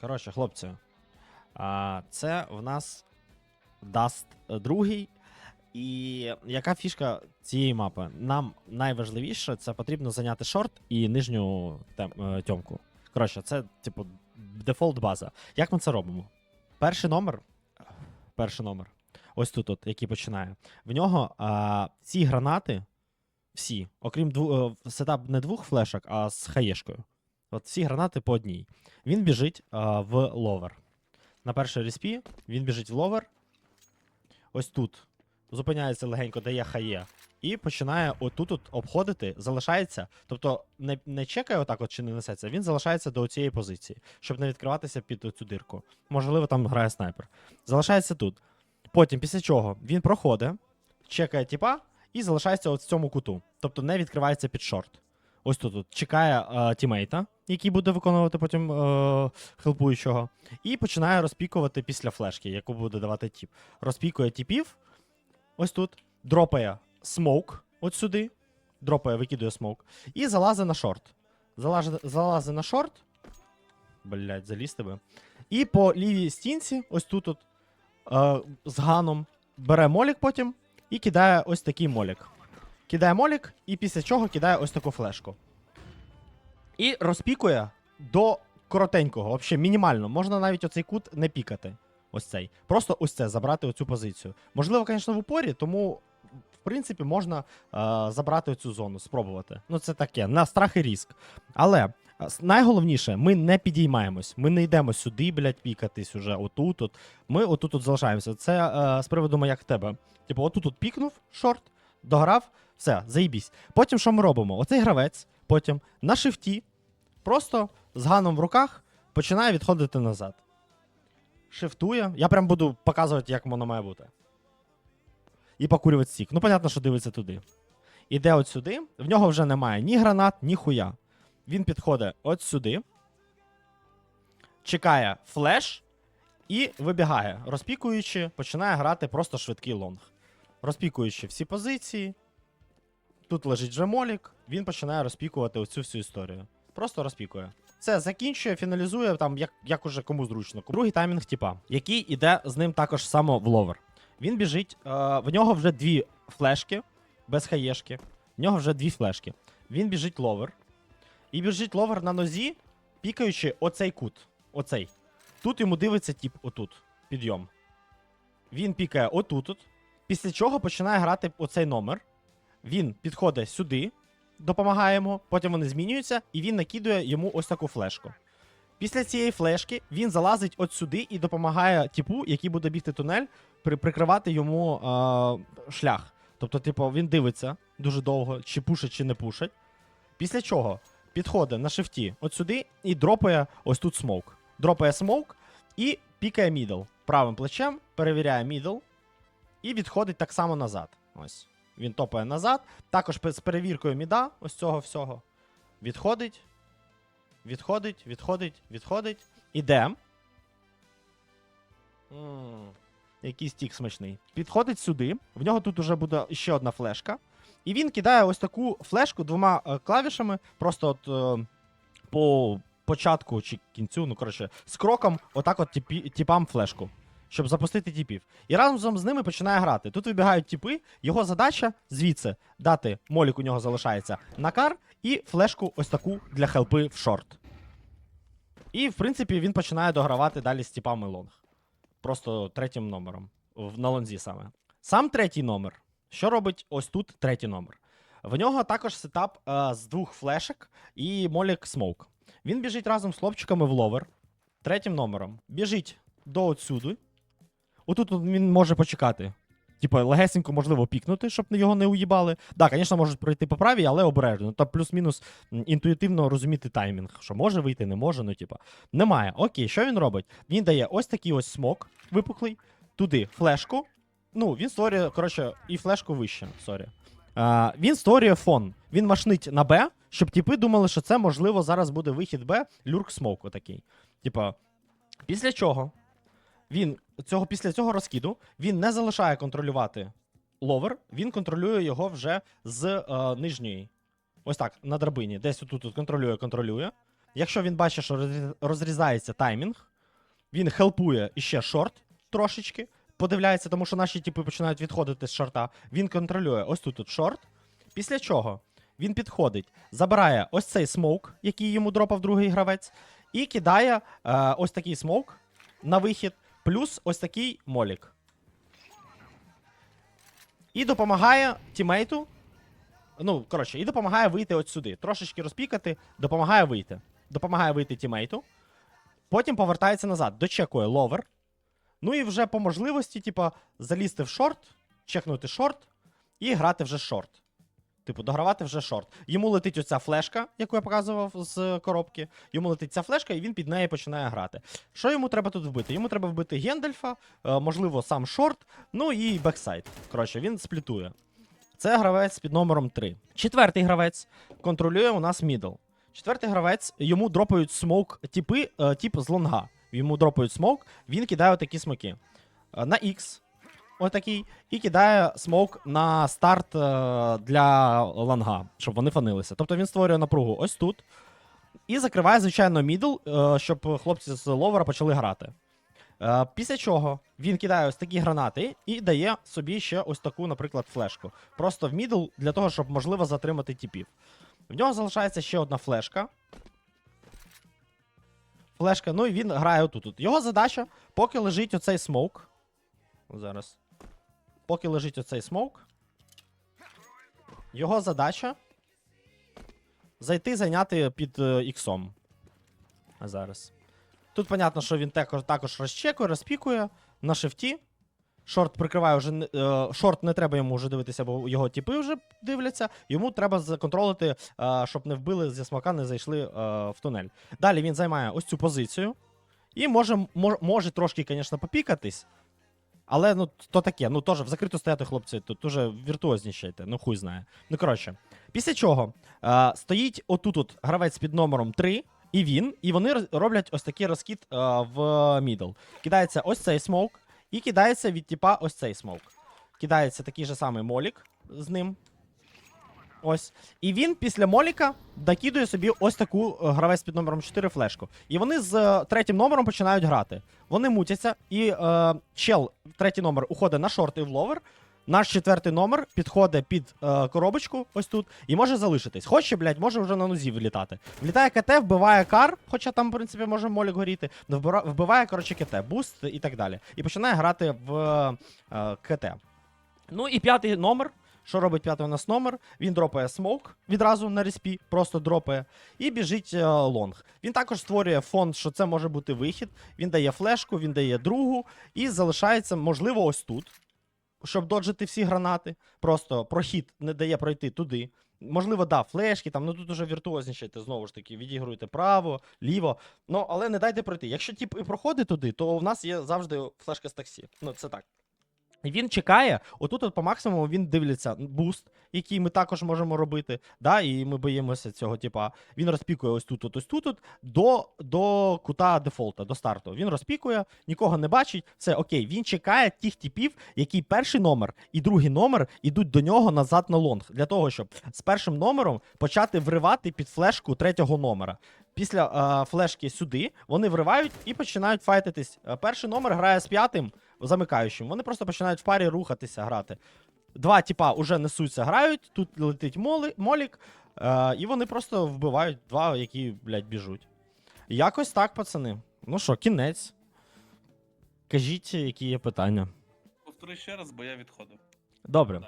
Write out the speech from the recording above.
Коротше, хлопці, це в нас Даст другий. І яка фішка цієї мапи? Нам найважливіше це потрібно зайняти шорт і нижню тем, е, тьомку. Коротше, це, типу, дефолт база. Як ми це робимо? Перший номер. Перший номер. Ось тут, от, який починає. В нього а, ці гранати, всі, окрім дву, е, сетап не двох флешок, а з хаєшкою. От всі гранати по одній. Він біжить а, в ловер. На першій респі він біжить в ловер. Ось тут. Зупиняється легенько, дає хає. І починає отут от обходити, залишається. Тобто не, не чекає отак, от чи не несеться, він залишається до цієї позиції, щоб не відкриватися під цю дирку. Можливо, там грає снайпер. Залишається тут. Потім, після чого, він проходить, чекає тіпа і залишається от в цьому куту. Тобто не відкривається під шорт. Ось тут, от чекає е, тімейта, який буде виконувати потім е, хелпуючого, і починає розпікувати після флешки, яку буде давати тіп. Розпікує тіпів. Ось тут. Дропає смоук от сюди. Дропає, викидує смоук. І залазить на шорт. Залазить, залазить на шорт. Блять, заліз тебе. І по лівій стінці, ось тут, от, е, з ганом, бере молік потім і кидає ось такий молік. Кидає молік, і після чого кидає ось таку флешку. І розпікує до коротенького, взагалі мінімально. Можна навіть оцей кут не пікати. Ось цей. Просто ось це забрати оцю позицію. Можливо, звісно, в упорі, тому. В принципі, можна е, забрати цю зону, спробувати. Ну, це таке, на страх і ріск. Але е, найголовніше, ми не підіймаємось. Ми не йдемо сюди, блядь, пікатись уже отут. От. Ми отут от залишаємося. Це е, з приводу в тебе. Типу, отут от пікнув, шорт, дограв, все, заїбісь. Потім що ми робимо? Оцей гравець, потім на шифті, просто з ганом в руках починає відходити назад. Шифтує. Я прям буду показувати, як воно має бути. І покурювати стік. Ну, понятно, що дивиться туди. Іде от сюди. В нього вже немає ні гранат, ні хуя. Він підходить от сюди. Чекає флеш і вибігає. Розпікуючи, починає грати просто швидкий лонг. Розпікуючи всі позиції. Тут лежить вже молік, він починає розпікувати оцю всю історію. Просто розпікує. Це закінчує, фіналізує там, як, як уже кому зручно. Другий таймінг типа, який іде з ним також само в ловер. Він біжить, е, в нього вже дві флешки без хаєшки. В нього вже дві флешки. Він біжить ловер. І біжить ловер на нозі, пікаючи оцей кут. Оцей. Тут йому дивиться тип отут. Підйом. Він пікає отут. от. Після чого починає грати оцей номер. Він підходить сюди, допомагає йому, потім вони змінюються, і він накидує йому ось таку флешку. Після цієї флешки він залазить от сюди і допомагає типу, який буде бігти тунель, при- прикривати йому е, шлях. Тобто, типу, він дивиться дуже довго, чи пушить, чи не пушить. Після чого підходить на шифті от сюди і дропає ось тут смоук. Дропає смоук і пікає мідл. Правим плечем перевіряє мідл і відходить так само назад. Ось. Він топає назад. Також з перевіркою міда, ось цього всього. Відходить. Відходить, відходить, відходить. Іде. М, Який стік смачний. Підходить сюди. В нього тут уже буде ще одна флешка. І він кидає ось таку флешку двома е, клавішами. Просто от е, по початку чи кінцю, ну коротше, з кроком, отак от тіпі, тіпам флешку. Щоб запустити тіпів. І разом з ними починає грати. Тут вибігають тіпи, його задача звідси дати молік у нього залишається на кар і флешку ось таку для хелпи в шорт. І, в принципі, він починає догравати далі з тіпами лонг. Просто третім номером. На лонзі саме. Сам третій номер. Що робить ось тут третій номер? В нього також сетап е, з двох флешок і молік смоук. Він біжить разом з хлопчиками в ловер. Третім номером. Біжить до отсюди. Отут він може почекати. Типа, легесенько можливо пікнути, щоб його не уїбали. Так, звісно, можуть пройти по правій, але обережно. Та плюс-мінус інтуїтивно розуміти таймінг, що може вийти, не може, ну типа. Немає. Окей, що він робить? Він дає ось такий ось смок випуклий, туди флешку. Ну, він створює, коротше, і флешку вище, сорі. А, він створює фон. Він машнить на Б, щоб типи думали, що це можливо зараз буде вихід Б, люрк смок отакий. Типа, після чого він цього, після цього розкиду він не залишає контролювати ловер, він контролює його вже з е, нижньої. Ось так, на драбині. Десь отут от контролює, контролює. Якщо він бачить, що розрі- розрізається таймінг, він хелпує іще шорт трошечки. Подивляється, тому що наші типи починають відходити з шорта. Він контролює ось тут от шорт. Після чого він підходить, забирає ось цей смоук, який йому дропав другий гравець, і кидає е, ось такий смоук на вихід, плюс ось такий молік. І допомагає тімейту. Ну, коротше, і допомагає вийти от сюди. Трошечки розпікати, допомагає вийти. Допомагає вийти тімейту. Потім повертається назад, дочекує ловер. Ну і вже по можливості, типа, залізти в шорт, чекнути шорт і грати вже шорт. Типу, догравати вже шорт. Йому летить оця флешка, яку я показував з коробки. Йому летить ця флешка, і він під неї починає грати. Що йому треба тут вбити? Йому треба вбити Гендальфа, е, можливо, сам шорт, ну і бексайд. Коротше, він сплітує. Це гравець під номером 3. Четвертий гравець контролює у нас мідл. Четвертий гравець, йому дропають смоук типи, е, тип з лонга. Йому дропають смоук, він кидає отакі смоки. Е, на X, отакий, і кидає смоук на старт е, для ланга, щоб вони фанилися. Тобто він створює напругу ось тут. І закриває, звичайно, мідл, е, щоб хлопці з ловера почали грати. Е, Після чого він кидає ось такі гранати і дає собі ще ось таку, наприклад, флешку. Просто в мідл для того, щоб можливо затримати тіпів. В нього залишається ще одна флешка. Флешка, ну і він грає отут. Його задача, поки лежить оцей смоук. Зараз. Поки лежить оцей смоук. Його задача зайти зайняти під е, іксом. А зараз. Тут понятно, що він також, також розчекує, розпікує на шифті. Шорт прикриває вже. Е, шорт не треба йому вже дивитися, бо його тіпи вже дивляться. Йому треба законтролити, е, щоб не вбили зі смока, не зайшли е, в тунель. Далі він займає ось цю позицію. І може, мож, може трошки, звісно, попікатись. Але ну, то таке, ну теж в закрито стояти, хлопці, тут дуже віртуознішайте, ну хуй знає. Ну коротше, після чого е, стоїть отут от гравець під номером 3, і він, і вони роблять ось такий розкид е, в мідл. Кидається ось цей смоук, і кидається від типа ось цей смоук. Кидається такий же самий молік з ним. Ось. І він після моліка докидує собі ось таку е, гравець під номером 4 флешку. І вони з е, третім номером починають грати. Вони мутяться, і е, чел, третій номер, уходить на шорт і в ловер. Наш четвертий номер підходить під е, коробочку, ось тут, і може залишитись. Хоче, блядь, може вже на нозі вилітати. Влітає КТ, вбиває кар, хоча там, в принципі, може молік горіти. Вбиває, коротше, КТ, буст і так далі. І починає грати в е, КТ. Ну і п'ятий номер. Що робить п'ятий у нас номер? Він дропає смоук відразу на респі, просто дропає, і біжить е, лонг. Він також створює фонд, що це може бути вихід. Він дає флешку, він дає другу, і залишається, можливо, ось тут, щоб доджити всі гранати. Просто прохід не дає пройти туди. Можливо, да, флешки, там, ну тут уже віртуознічайте, знову ж таки, відігруєте право, ліво. Ну, але не дайте пройти. Якщо тип і проходить туди, то в нас є завжди флешка з таксі. Ну, це так. Він чекає, отут от по максимуму він дивиться буст, який ми також можемо робити. Да, і ми боїмося цього, типа. Він розпікує ось тут, от, ось тут, от, до, до кута дефолта, до старту. Він розпікує, нікого не бачить. Все окей. Він чекає тих типів, які перший номер і другий номер ідуть до нього назад на лонг. Для того, щоб з першим номером почати вривати під флешку третього номера. Після е, флешки сюди вони вривають і починають файтитись. Е, перший номер грає з п'ятим замикаючим. Вони просто починають в парі рухатися, грати. Два типа уже несуться, грають, тут летить моли, молік, е, і вони просто вбивають два, які, блядь, біжуть. Якось так, пацани. Ну що, кінець. Кажіть, які є питання. Повтори ще раз, бо я відходив. Добре.